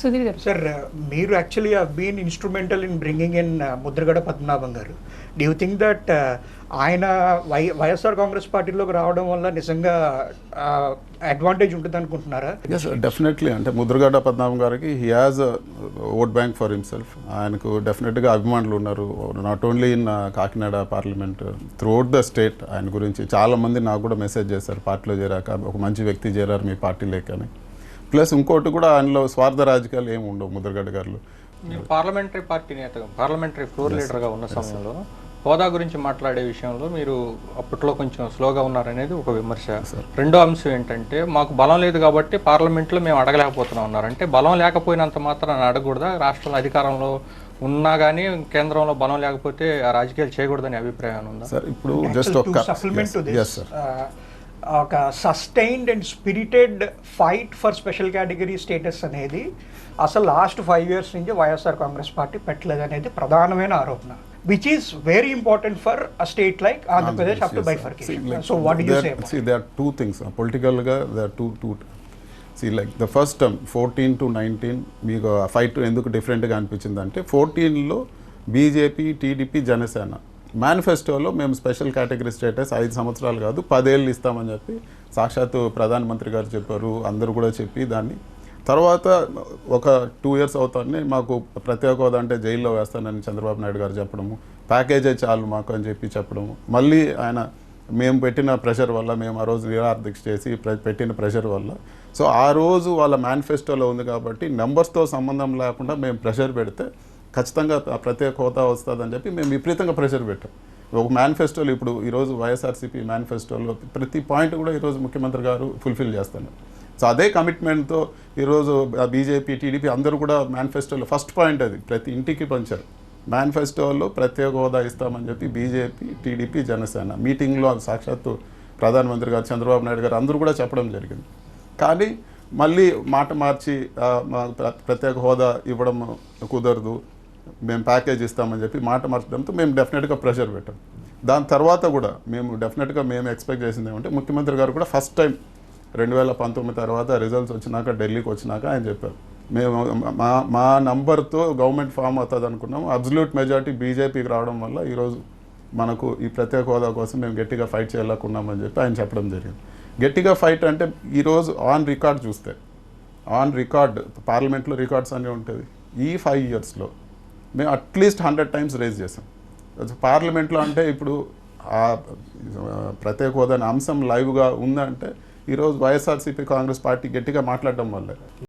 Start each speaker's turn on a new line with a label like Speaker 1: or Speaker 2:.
Speaker 1: సుధీర్ గారు.
Speaker 2: సార్ మీరు actually been instrumental in bringing in Mudragada Padmanabham గారు. డూ యూ థింక్ దట్ ఆయన Y YSR Congress పార్టీలోకి రావడం వల్ల నిజంగా అడ్వాంటేజ్ ఉంటుంది అనుకుంటున్నారా?
Speaker 3: ఎస్ డెఫినెట్లీ అంటే ముద్రగడ్డ పద్మనాభం గారికి he has vote bank for himself ఆయనకు డెఫినెట్గా అభిమానులు ఉన్నారు. Not only in Kakinada parliament throughout the state ఆయన గురించి చాలా మంది నాకు కూడా మెసేజ్ చేశారు. పార్టీలో చేరాక ఒక మంచి వ్యక్తి చేరారు మీ పార్టీలోకి అని ప్లస్ ఇంకోటి కూడా ఆయనలో స్వార్థ రాజకీయాలు ఏమి ఉండవు ముద్రగడ్డ గారు
Speaker 4: మీరు పార్లమెంటరీ పార్టీ నేతగా పార్లమెంటరీ ఫ్లోర్ లీడర్గా ఉన్న సమయంలో హోదా గురించి మాట్లాడే విషయంలో మీరు అప్పట్లో కొంచెం స్లోగా ఉన్నారనేది ఒక విమర్శ. రెండో అంశం ఏంటంటే మాకు బలం లేదు కాబట్టి పార్లమెంట్లో మేము అడగలేకపోతున్నాం ఉన్నారు అంటే బలం లేకపోయినంత మాత్రం అడగకూడదా? రాష్ట్రంలో అధికారంలో ఉన్నా కానీ కేంద్రంలో బలం లేకపోతే ఆ రాజకీయాలు చేయకూడదని అభిప్రాయం ఉందా?
Speaker 3: సార్ ఇప్పుడు జస్ట్ ఒక
Speaker 2: టు ఒక sustained and spirited fight for special category status అనేది అసలు లాస్ట్ ఫైవ్ ఇయర్స్ నుంచి వైఎస్ఆర్ కాంగ్రెస్ పార్టీ పెట్టలేదు అనేది ప్రధానమైన ఆరోపణ which is very important for a state like Andhra Pradesh up to bifurcation so what you say
Speaker 3: are two things. Uh, political గా there are two two see like the first term fourteen to nineteen మీకు fight ఎందుకు డిఫరెంట్గా అనిపించింది అంటే ఫోర్టీన్లో BJP TDP Janasena మేనిఫెస్టోలో మేము special category status ఐదు సంవత్సరాలు కాదు పదేళ్ళు ఇస్తామని చెప్పి సాక్షాత్తు ప్రధానమంత్రి గారు చెప్పారు అందరూ కూడా చెప్పి దాన్ని. తర్వాత ఒక టూ ఇయర్స్ అవుతానే మాకు ప్రత్యేక హోదా అంటే జైల్లో వేస్తానని చంద్రబాబు నాయుడు గారు చెప్పడము ప్యాకేజే చాలు మాకు అని చెప్పి చెప్పడము. మళ్ళీ ఆయన మేము పెట్టిన ప్రెషర్ వల్ల మేము ఆ రోజు నిరార్థిక చేసి ప్ర- పెట్టిన ప్రెషర్ వల్ల. సో ఆ రోజు వాళ్ళ మేనిఫెస్టోలో ఉంది కాబట్టి నెంబర్స్తో సంబంధం లేకుండా మేము ప్రెషర్ పెడితే ఖచ్చితంగా ప్రత్యేక హోదా వస్తుందని చెప్పి మేము విపరీతంగా ప్రెషర్ పెట్టాం. ఒక మేనిఫెస్టోలు ఇప్పుడు ఈరోజు వైఎస్ఆర్సీపీ మేనిఫెస్టోలో ప్రతి పాయింట్ కూడా ఈరోజు ముఖ్యమంత్రి గారు ఫుల్ఫిల్ చేస్తున్నారు. సో అదే కమిట్మెంట్తో ఈరోజు బీజేపీ టీడీపీ అందరూ కూడా మేనిఫెస్టోలో ఫస్ట్ పాయింట్ అది. ప్రతి ఇంటికి పంచారు. మేనిఫెస్టోలో ప్రత్యేక హోదా ఇస్తామని చెప్పి బీజేపీ టీడీపీ జనసేన మీటింగ్లో సాక్షాత్తు ప్రధానమంత్రి గారు చంద్రబాబు నాయుడు గారు అందరూ కూడా చెప్పడం జరిగింది. కానీ మళ్ళీ మాట మార్చి మా ప్ర- ప్రత్యేక హోదా ఇవ్వడం కుదరదు. మేము ప్యాకేజ్ ఇస్తామని చెప్పి మాట మార్చడంతో మేము డెఫినెట్గా ప్రెషర్ పెట్టాం. దాని తర్వాత కూడా మేము డెఫినెట్గా మేము ఎక్స్పెక్ట్ చేసింది ఏమంటే ముఖ్యమంత్రి గారు కూడా ఫస్ట్ టైం రెండు వేల పంతొమ్మిది తర్వాత రిజల్ట్స్ వచ్చినాక ఢిల్లీకి వచ్చినాక ఆయన చెప్పారు. మేము మా మా నంబర్తో గవర్నమెంట్ ఫామ్ అవుతుంది అనుకున్నాము. అబ్జల్యూట్ మెజార్టీ బీజేపీకి రావడం వల్ల ఈరోజు మనకు ఈ ప్రత్యేక హోదా కోసం మేము గట్టిగా ఫైట్ చేయలేకున్నామని చెప్పి ఆయన చెప్పడం జరిగింది. గట్టిగా ఫైట్ అంటే ఈరోజు ఆన్ రికార్డ్ చూస్తే ఆన్ రికార్డ్ పార్లమెంట్లో రికార్డ్స్ అన్నీ ఉంటుంది. ఈ ఫైవ్ ఇయర్స్లో మేము అట్లీస్ట్ హండ్రెడ్ టైమ్స్ రేజ్ చేసాం పార్లమెంట్లో అంటే ఇప్పుడు ఆ ప్రత్యేక హోదా అంశం లైవ్గా ఉందంటే ఈరోజు వైఎస్ఆర్సీపీ కాంగ్రెస్ పార్టీ గట్టిగా మాట్లాడడం వల్లే.